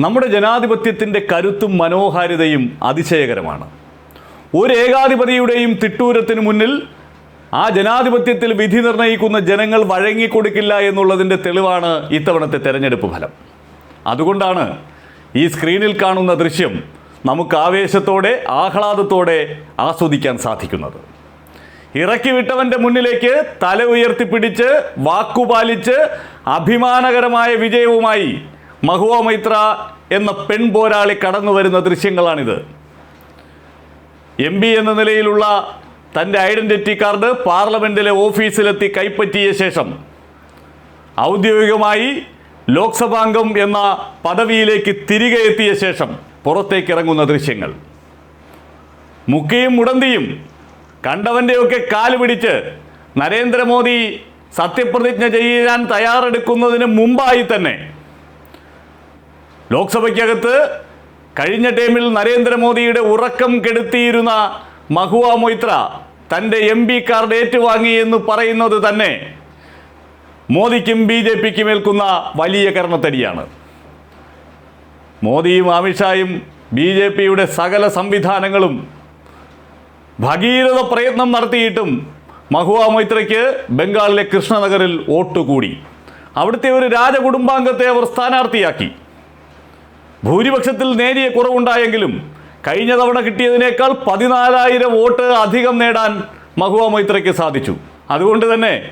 നമ്മുടെ ജനാധിപത്യത്തിന്റെ കരുത്തും മനോഹാരിതയും അതിശയകരമാണ്. ഒരു ഏകാധിപതിയുടെയും തിട്ടൂരത്തിന് മുന്നിൽ ആ ജനാധിപത്യത്തിൽ വിധി നിർണയിക്കുന്ന ജനങ്ങൾ വഴങ്ങിക്കൊടുക്കില്ല എന്നുള്ളതിന്റെ തെളിവാണ് ഇത്തവണത്തെ തെരഞ്ഞെടുപ്പ് ഫലം. അതുകൊണ്ടാണ് ഈ സ്ക്രീനിൽ കാണുന്ന ദൃശ്യം നമുക്ക് ആവേശത്തോടെ ആഹ്ലാദത്തോടെ ആസ്വദിക്കാൻ സാധിക്കുന്നത്. ഇറക്കി വിട്ടവന്റെ മുന്നിലേക്ക് തല ഉയർത്തിപ്പിടിച്ച് വാക്കുപാലിച്ച് അഭിമാനകരമായ വിജയവുമായി മഹുവ മൈത്ര എന്ന പെൺ പോരാളി കടന്നു വരുന്ന ദൃശ്യങ്ങളാണിത്. എം എന്ന നിലയിലുള്ള തന്റെ ഐഡന്റിറ്റി കാർഡ് പാർലമെന്റിലെ ഓഫീസിലെത്തി കൈപ്പറ്റിയ ശേഷം ഔദ്യോഗികമായി ലോക്സഭാംഗം എന്ന പദവിയിലേക്ക് തിരികെ എത്തിയ ശേഷം പുറത്തേക്ക് ഇറങ്ങുന്ന ദൃശ്യങ്ങൾ. മുക്കിയും മുടന്തിയും കണ്ടവന്റെയൊക്കെ കാൽ പിടിച്ച് നരേന്ദ്രമോദി സത്യപ്രതിജ്ഞ ചെയ്യാൻ തയ്യാറെടുക്കുന്നതിന് മുമ്പായി തന്നെ ലോക്സഭയ്ക്കകത്ത് കഴിഞ്ഞ ടൈമിൽ നരേന്ദ്രമോദിയുടെ ഉറക്കം കെടുത്തിയിരുന്ന മഹുവ മൊയ്ത്ര തന്റെ എം പി കാർഡ് ഏറ്റുവാങ്ങി എന്ന് പറയുന്നത് തന്നെ മോദിക്കും ബി ജെ പിക്കും ഏൽക്കുന്ന വലിയ കർണത്തടിയാണ്. മോദിയും അമിത്ഷായും ബി ജെ പിയുടെ സകല സംവിധാനങ്ങളും ഭഗീരഥ പ്രയത്നം നടത്തിയിട്ടും മഹുവ മൈത്രയ്ക്ക് ബംഗാളിലെ കൃഷ്ണനഗറിൽ വോട്ട് കൂടി. അവിടുത്തെ ഒരു രാജകുടുംബാംഗത്തെ അവർ സ്ഥാനാർത്ഥിയാക്കി. ഭൂരിപക്ഷത്തിൽ നേരിയ കുറവുണ്ടായെങ്കിലും കഴിഞ്ഞ തവണ കിട്ടിയതിനേക്കാൾ പതിനാലായിരം വോട്ട് അധികം നേടാൻ മഹുവ മൈത്രയ്ക്ക് സാധിച്ചു. അതുകൊണ്ട് തന്നെ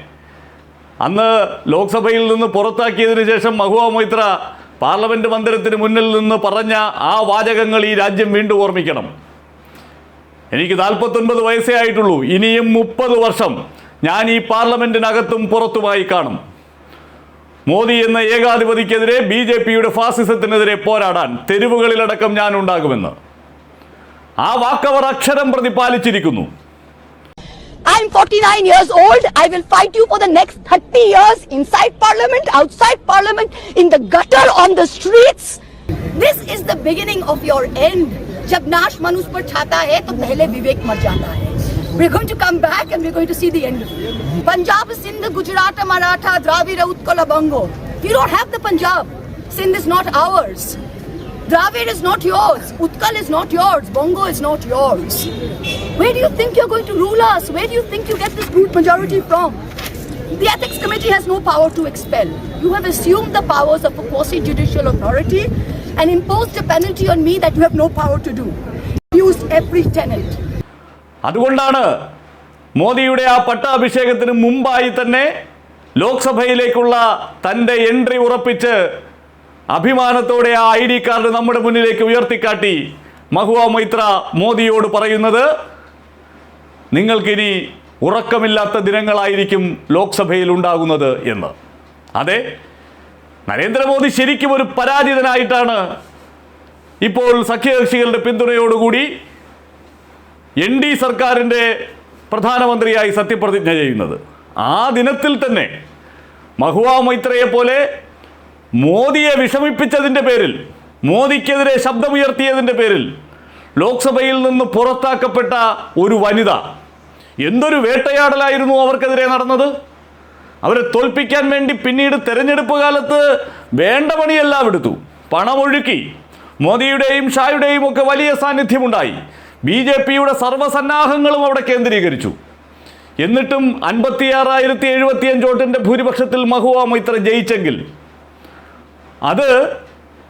അന്ന് ലോക്സഭയിൽ നിന്ന് പുറത്താക്കിയതിനു ശേഷം മഹുവ മൈത്ര പാർലമെന്റ് മന്ദിരത്തിന് മുന്നിൽ നിന്ന് പറഞ്ഞ ആ വാചകങ്ങൾ ഈ രാജ്യം വീണ്ടും ഓർമ്മിക്കണം. എനിക്ക് നാൽപ്പത്തൊൻപത് വയസ്സേ ആയിട്ടുള്ളൂ. ഇനിയും മുപ്പത് വർഷം ഞാൻ ഈ പാർലമെന്റിനകത്തും പുറത്തുമായി കാണും. മോദി എന്ന ഏകാധിപതിക്കെതിരെ ബി ജെ പിയുടെ ഫാസിസത്തിനെതിരെ പോരാടാൻ തെരുവുകളിലടക്കം ഞാൻ ഉണ്ടാകുമെന്ന് ആ വാക്കവർ അക്ഷരം പ്രതി പാലിച്ചിരിക്കുന്നു I'm 49 years old. I will fight you for the next 30 years inside parliament, outside parliament, in the gutter, on the streets. This is the beginning of your end. जब नाश मनुष्य पर छाता है तो पहले विवेक मर जाता है We're going to come back and we're going to see the end of it. Punjab, Sindh, Gujarat, Maratha, Dravida, Utkala, Bango. You don't have the Punjab. Sindh is not ours. Dravid is not yours. Utkal is not yours. Bongo is not yours. Where do you think you're going to rule us? Where do you think you get this brute majority from? The ethics committee has no power to expel. You have assumed the powers of a quasi judicial authority and imposed a penalty on me that you have no power to do. Used every tenet. അതുകൊണ്ടാണ് മോദിയുടെ ആ പട്ടാഭിഷേകത്തിന് മുമ്പായി തന്നെ ലോക്സഭയിലേക്കുള്ള തന്റെ entry ഉറപ്പിച്ച് അഭിമാനത്തോടെ ആ I D card നമ്മുടെ മുന്നിലേക്ക് ഉയർത്തിക്കാട്ടി മഹുവ മൈത്ര മോദിയോട് പറയുന്നത് നിങ്ങൾക്കിനി ഉറക്കമില്ലാത്ത ദിനങ്ങളായിരിക്കും ലോക്സഭയിൽ ഉണ്ടാകുന്നത് എന്ന്. അതെ നരേന്ദ്രമോദി ശരിക്കും ഒരു പരാജിതനായിട്ടാണ് ഇപ്പോൾ സഖ്യകക്ഷികളുടെ പിന്തുണയോടുകൂടി എൻ ഡി സർക്കാരിന്റെ പ്രധാനമന്ത്രിയായി സത്യപ്രതിജ്ഞ ചെയ്യുന്നത്. ആ ദിനത്തിൽ തന്നെ മഹുവ മൈത്രയെ പോലെ മോദിയെ വിഷമിപ്പിച്ചതിന്റെ പേരിൽ മോദിക്കെതിരെ ശബ്ദമുയർത്തിയതിന്റെ പേരിൽ ലോക്സഭയിൽ നിന്ന് പുറത്താക്കപ്പെട്ട ഒരു വനിത എന്തൊരു വേട്ടയാടലായിരുന്നു അവർക്കെതിരെ നടന്നത്? അവരെ തോൽപ്പിക്കാൻ വേണ്ടി പിന്നീട് തെരഞ്ഞെടുപ്പ് കാലത്ത് വേണ്ട പണിയെല്ലാം എടുത്തു. പണമൊഴുക്കി മോദിയുടെയും ഷായുടെയും ഒക്കെ വലിയ സാന്നിധ്യമുണ്ടായി. ബി ജെ പിയുടെ സർവസന്നാഹങ്ങളും അവിടെ കേന്ദ്രീകരിച്ചു. എന്നിട്ടും അൻപത്തിയാറായിരത്തി എഴുപത്തിയഞ്ച് വോട്ടിന്റെ ഭൂരിപക്ഷത്തിൽ മഹുവ മൈത്ര ജയിച്ചെങ്കിൽ അത്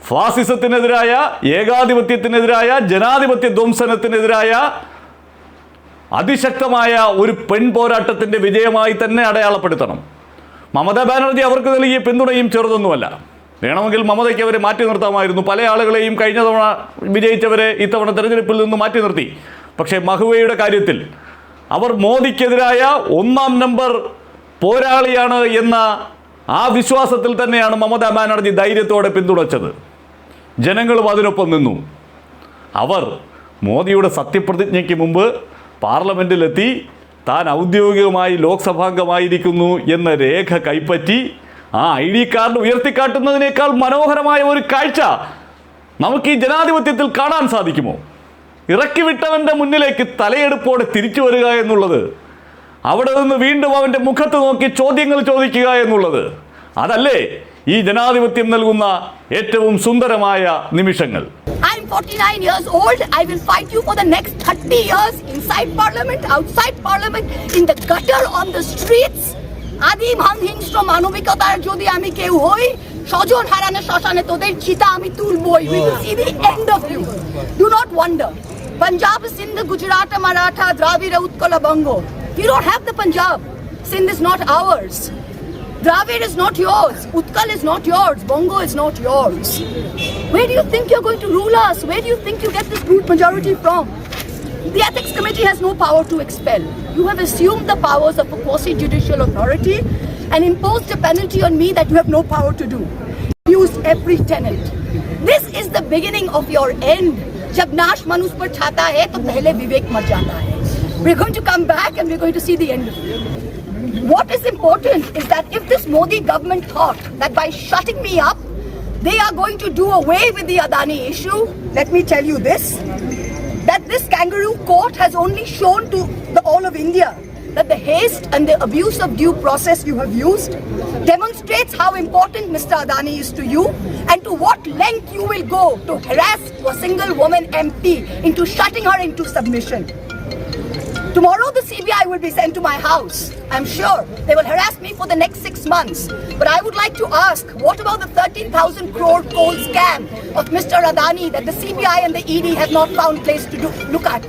ഫാസിസത്തിനെതിരായ ഏകാധിപത്യത്തിനെതിരായ ജനാധിപത്യ ധ്വംസനത്തിനെതിരായ അതിശക്തമായ ഒരു പെൺ പോരാട്ടത്തിന്റെ വിജയമായി തന്നെ അടയാളപ്പെടുത്തണം. മമതാ ബാനർജി അവർക്ക് നൽകിയ പിന്തുണയും ചെറുതൊന്നുമല്ല. വേണമെങ്കിൽ മമതയ്ക്ക് അവരെ മാറ്റി നിർത്താമായിരുന്നു. പല ആളുകളെയും കഴിഞ്ഞ തവണ വിജയിച്ചവരെ ഇത്തവണ തെരഞ്ഞെടുപ്പിൽ നിന്ന് മാറ്റി നിർത്തി. പക്ഷേ മഹുവയുടെ കാര്യത്തിൽ അവർ മോദിക്കെതിരായ ഒന്നാം നമ്പർ പോരാളിയാണ് എന്ന ആ വിശ്വാസത്തിൽ തന്നെയാണ് മമതാ ബാനർജി ധൈര്യത്തോടെ പിന്തുണച്ചത്. ജനങ്ങളും അതിനൊപ്പം നിന്നു. അവർ മോദിയുടെ സത്യപ്രതിജ്ഞയ്ക്ക് മുമ്പ് പാർലമെന്റിലെത്തി താൻ ഔദ്യോഗികമായി ലോക്സഭാംഗമായിരിക്കുന്നു എന്ന രേഖ കൈപ്പറ്റി ആ ഐ ഡി കാർഡ് ഉയർത്തിക്കാട്ടുന്നതിനേക്കാൾ മനോഹരമായ ഒരു കാഴ്ച നമുക്ക് ഈ ജനാധിപത്യത്തിൽ കാണാൻ സാധിക്കുമോ ഇറക്കി വിട്ടവന്റെ മുന്നിലേക്ക് തലയെടുപ്പോടെ തിരിച്ചു വരിക എന്നുള്ളത് അവിടെ നിന്ന് വീണ്ടും അവന്റെ മുഖത്ത് നോക്കി ചോദ്യങ്ങൾ ചോദിക്കുക എന്നുള്ളത് അതല്ലേ ഈ ജനാധിപത്യം നൽകുന്ന ഏറ്റവും സുന്ദരമായ നിമിഷങ്ങൾ I'm 49 years old. I will fight you for the next 30 years inside parliament, outside parliament, in the gutter, on the streets. আদিম হিংস্র মানবিকতার যদি আমি কেউ হই স্বজন হারানো শ্মশানে তোদের চিতা আমি তুলবই we will see the end of you do not wonder punjab sindh gujarat maratha dravida utkala bango we don't have the punjab sindh is not ours Dravid is not yours. Utkal is not yours. Bongo is not yours. Where do you think you're going to rule us? Where do you think you get this brute majority from? The ethics committee has no power to expel. You have assumed the powers of a quasi judicial authority and imposed a penalty on me that you have no power to do. Used every tenant. This is the beginning of your end. जब नाश मनुष्य पर छाता है तो पहले विवेक मर जाता है We're going to come back and we're going to see the end of it. What is important is that if this Modi government thought that by shutting me up, they are going to do away with the Adani issue, let me tell you this that this kangaroo court has only shown to the all of India that the haste and the abuse of due process you have used demonstrates how important Mr. Adani is to you and to what length you will go to harass a single woman MP into shutting her into submission. Tomorrow the CBI will be sent to my house. I'm sure they will harass me for the next six months. But I would like to ask, what about the 13,000 crore coal scam of Mr. Adani that the CBI and the ED have not found place to do, look at?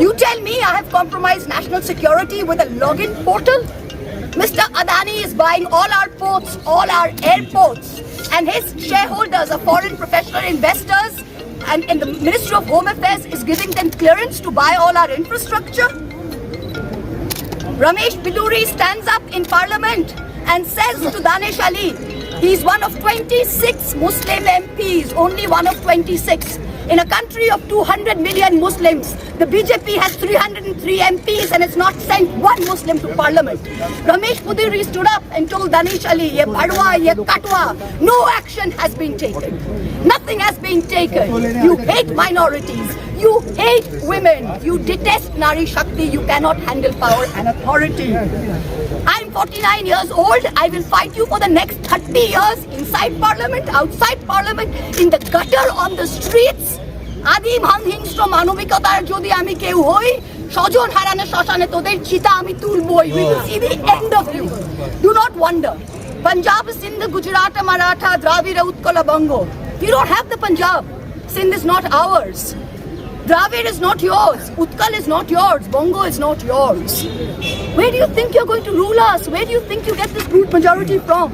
You tell me I have compromised national security with a login portal? Mr. Adani is buying all our ports, all our airports, and his shareholders are foreign professional investors and, and the Ministry of Home Affairs is giving them clearance to buy all our infrastructure. Ramesh Biduri stands up in parliament and says to Danish Ali, he's one of 26 Muslim MPs, only one of 26. In a country of 200 million Muslims, the BJP has 303 MPs and has not sent one Muslim to parliament. Ramesh Pudiri stood up and told Danish Ali, ye padwa, ye katwa, no action has been taken. Nothing has been taken. You hate minorities. You hate women. You detest Nari Shakti. You cannot handle power and authority. I'm 49 years old. I will fight you for the next 30 years inside parliament, outside parliament, in the gutter, on the streets. আদিম হিংস্র মানবিকতার যদি আমি কেউ হই স্বজন হারানো শ্মশানে তোদের চিতা আমি তুলবই we will see the end of you do not wonder punjab sindh gujarat maratha dravida utkala bango we don't have the punjab sindh is not ours Dravid is not yours. Utkal is not yours. Bongo is not yours. Where do you think you're going to rule us? Where do you think you get this brute majority from?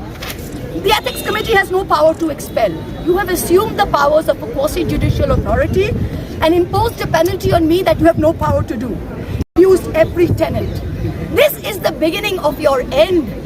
The ethics committee has no power to expel. You have assumed the powers of a quasi judicial authority and imposed a penalty on me that you have no power to do. Used every tenant. This is the beginning of your end.